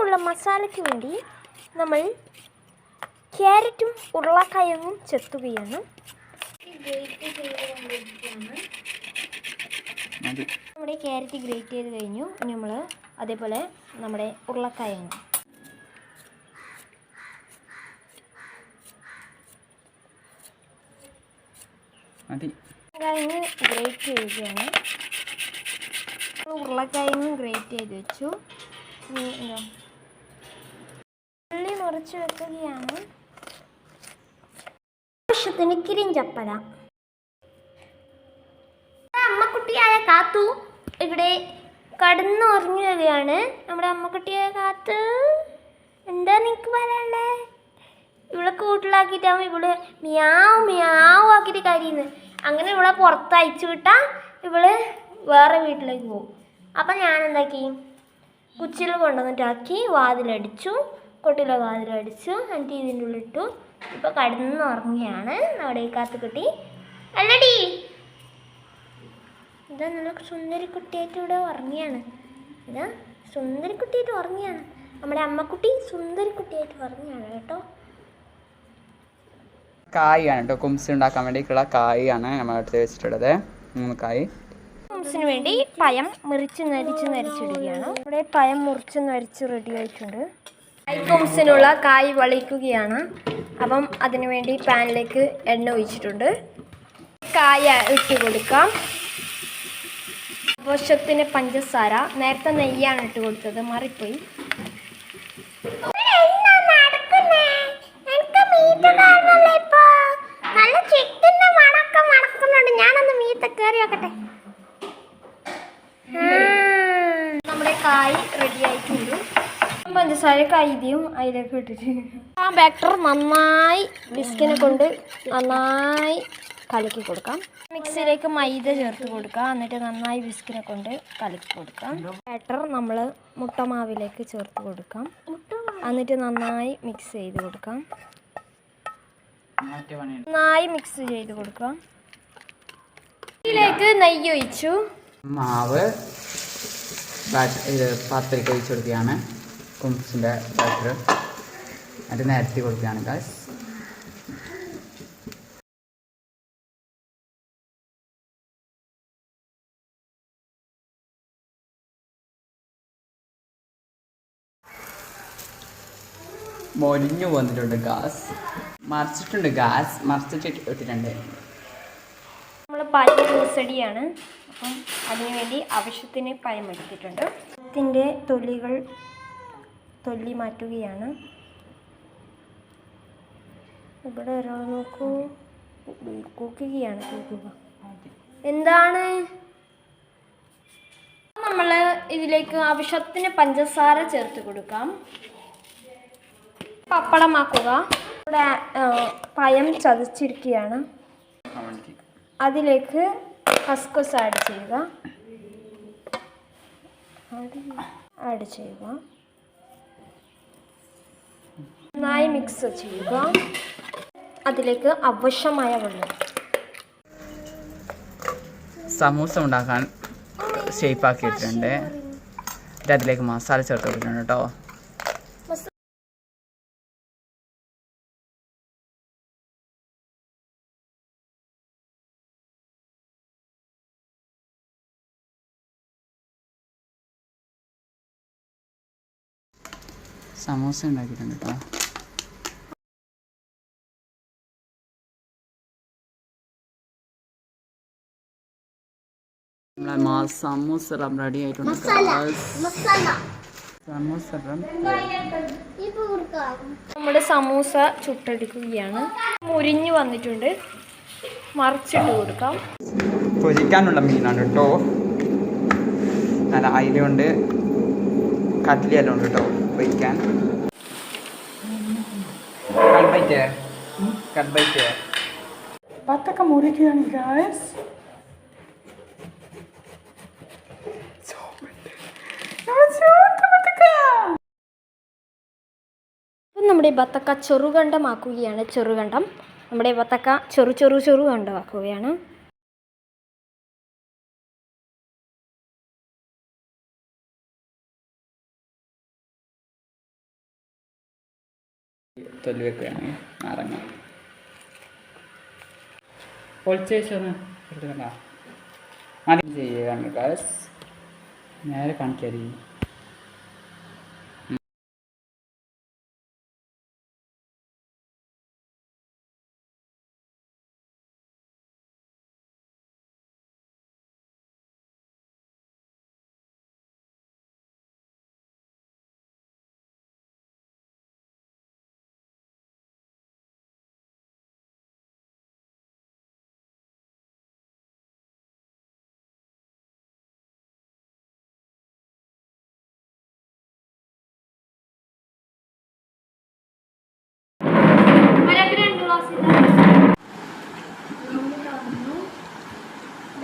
ഉള്ള മസാലയ്ക്ക് വേണ്ടി നമ്മൾ ക്യാരറ്റും ഉരുളക്കായവും ചെത്തുകയാണ് നമ്മുടെ ക്യാരറ്റ് ഗ്രേറ്റ് ചെയ്ത് കഴിഞ്ഞു. നമ്മൾ അതേപോലെ നമ്മുടെ ഉരുളക്കായങ്ങ മതി. ഉരുളക്കിഴങ്ങ് ഗ്രേറ്റ് ചെയ്യുകയാണ്. ഉരുളക്കായങ്ങ ഗ്രേറ്റ് ചെയ്ത് വെച്ചു. എന്താ? ഉള്ളി മുറിച്ച് വെക്കുകയാണ്. ആവശ്യത്തിന് കിരിഞ്ചപ്പല അമ്മക്കുട്ടിയായ കാത്തു. ഇവിടെ കടന്നുറങ്ങുകയാണ് നമ്മുടെ അമ്മക്കുട്ടിയെ കാത്ത്. എന്താ നിനക്ക് പറയാനുള്ളേ? ഇവളെ കൂട്ടിലാക്കിയിട്ടാകുമ്പോൾ ഇവൾ മിയാവ് മിയാവ് ആക്കിയിട്ട് കരിയുന്നു. അങ്ങനെ ഇവളെ പുറത്ത് അയച്ചു വിട്ടാൽ ഇവൾ വേറെ വീട്ടിലേക്ക് പോകും. അപ്പം ഞാൻ എന്താക്കി കുച്ചിൽ കൊണ്ടുവന്നിട്ടാക്കി വാതിലടിച്ചു. കൊട്ടിലെ വാതിലടിച്ചു. എന്നിട്ട് ഇതിന്റെ ഉള്ളിട്ടു ഇപ്പം കടന്നുറങ്ങുകയാണ്. ഈ കാത്തുകുട്ടി അല്ലടി. ഇതാ നല്ല സുന്ദരി കുട്ടിയായിട്ട് ഇവിടെ ഉറങ്ങിയാണ്. ഇതാ സുന്ദരി കുട്ടിയായിട്ട് ഉറങ്ങിയാണ്. നമ്മുടെ അമ്മക്കുട്ടി സുന്ദരി കുട്ടിയായിട്ട് ഉറങ്ങിയാണ് കേട്ടോ. കായാണ് കേട്ടോ. കുംസ് ഉണ്ടാക്കാൻ വേണ്ടിയിട്ടുള്ള കായാണ് നമ്മൾ എടുത്ത് വെച്ചിട്ടുള്ളത്. മൂന്ന് കായ്. കുംസിന് വേണ്ടി പയം മുറിച്ച് നരിച്ച് നരിച്ചിടുകയാണ്. ഇവിടെ പയം മുറിച്ച് നരിച്ച് റെഡി ആയിട്ടുണ്ട്. കുംസിനുള്ള കായ് വളിക്കുകയാണ്. അപ്പം അതിനുവേണ്ടി പാനിലേക്ക് എണ്ണ ഒഴിച്ചിട്ടുണ്ട്. കായ ഇട്ട് കൊടുക്കാം. ആവശ്യത്തിന് പഞ്ചസാര നേരത്തെ നെയ്യാണ് ഇട്ട് കൊടുത്തത്. മാറിപ്പോയി. നല്ല നമ്മുടെ പഞ്ചസാര അതിലേക്ക് ഇട്ടിട്ട്. ആ ബാറ്റർ നന്നായി ബിസ്കിനെ കൊണ്ട് നന്നായി കലക്കി കൊടുക്കാം. മിക്സിയിലേക്ക് മൈദ ചേർത്ത് കൊടുക്കാം. എന്നിട്ട് നന്നായി ബിസ്കിനെ കൊണ്ട് കലക്കി കൊടുക്കാം. ബാറ്റർ നമ്മൾ മുട്ടമാവിലേക്ക് ചേർത്ത് കൊടുക്കാം. എന്നിട്ട് നന്നായി മിക്സ് ചെയ്ത് കൊടുക്കാം. നന്നായി മിക്സ് ചെയ്ത് കൊടുക്കാം. ഇതിലേക്ക് നെയ്യ് ഒഴിച്ചു. മാവ് പാത്രത്തിൽ ഒഴിച്ചു കൊടുക്കുകയാണ്. കുംസിന്റെ ബാറ്റർ എന്നിട്ട് നേരത്തെ കൊടുക്കുകയാണ് ഗാസ് മൊരിഞ്ഞു വന്നിട്ടുണ്ട് ഗ്യാസ്. മറിച്ചിട്ടുണ്ട് ഗ്യാസ്. മറിച്ചിട്ട് ഇട്ടിട്ടുണ്ട്. നമ്മൾ പഴയ ദിവസടിയാണ് അപ്പം അതിനുവേണ്ടി ആവശ്യത്തിന് പഴം എടുത്തിട്ടുണ്ട്. ഇതിന്റെ തൊലികൾ തൊല്ലി മാറ്റുകയാണ്. ഇവിടെ ഒരാൾ നോക്കൂ. കൂക്കുകയാണ് കൂക്കുക എന്താണ്? നമ്മൾ ഇതിലേക്ക് ആവശ്യത്തിന് പഞ്ചസാര ചേർത്ത് കൊടുക്കാം. പപ്പടമാക്കുക. ഇവിടെ പയം ചതച്ചിരിക്കുകയാണ്. അതിലേക്ക് കസ്കസ് ആഡ് ചെയ്യുക. ആഡ് ചെയ്യുക. നന്നായി മിക്സ് ചെയ്യുക. അതിലേക്ക് ആവശ്യമായ വെള്ളം. സമൂസ ഉണ്ടാക്കാൻ ഷേപ്പ് ആക്കിയിട്ടുണ്ട്. അതിലേക്ക് മസാല ചേർത്ത് കൊടുക്കുന്നുണ്ട് കേട്ടോ. സമൂസ ഉണ്ടാക്കിയിട്ടുണ്ട് കേട്ടോ. നമ്മളെ സമൂസ റെഡി ആയിട്ടുണ്ട് സമൂസ നമ്മുടെ സമൂസ ചുട്ടെടുക്കുകയാണ്. മുരിഞ്ഞു വന്നിട്ടുണ്ട്. മറിച്ചിട്ട് കൊടുക്കാം. പൊരിക്കാനുള്ള മീനാണ് കേട്ടോ. നല്ല അയിലുണ്ട് കട്ട്ലിയെല്ലാം ഉണ്ട് കേട്ടോ. പൊരിക്കാൻ കട്ബൈറ്റ് കട്ബൈറ്റ് പത്തൊക്കെ മുറിക്കുകയാണ് ഗായ്സ് നമ്മുടെ ബത്തക്ക ചെറുകണ്ടമാക്കുകയാണ് ചെറുകണ്ടം നമ്മുടെ ബത്തക്ക ചെറു ചെറു ചെറുകണ്ടമാക്കുകയാണ് തൊലി നാരങ്ങ. പൊളിച്ചേച്ചൊന്ന് എടുത്തുകൊണ്ടാ ആദ്യം ചെയ്യുകയാണ് ഗാസ് നേരെ കാണിക്കാതി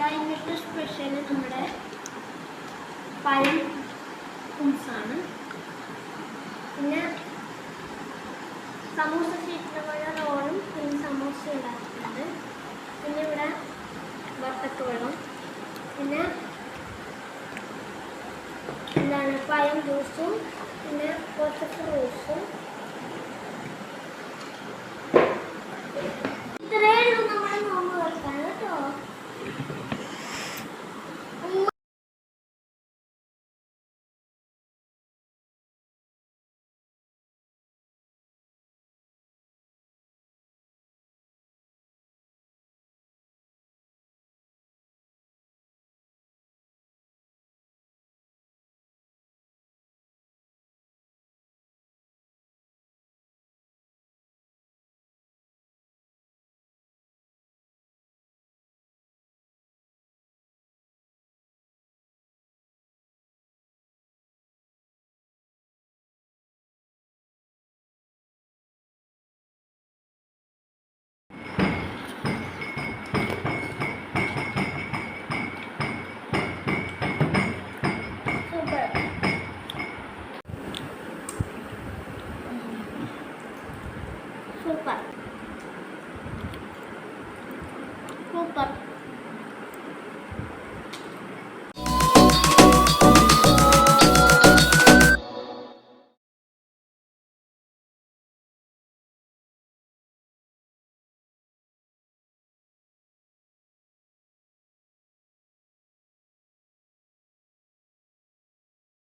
സ്പെഷ്യൽ നമ്മുടെ പഴം കുംസാണ്. പിന്നെ സമൂസ ഷീറ്റിന് പോലെ റോളും പിന്നെ സമൂസ ഉണ്ടാക്കിയിട്ടുണ്ട്. പിന്നെ ഇവിടെ വത്തക്ക വെള്ളം പിന്നെ എന്താണ്? പഴം ജ്യൂസും പിന്നെ കുറച്ച് ഫ്രൂട്ട്സും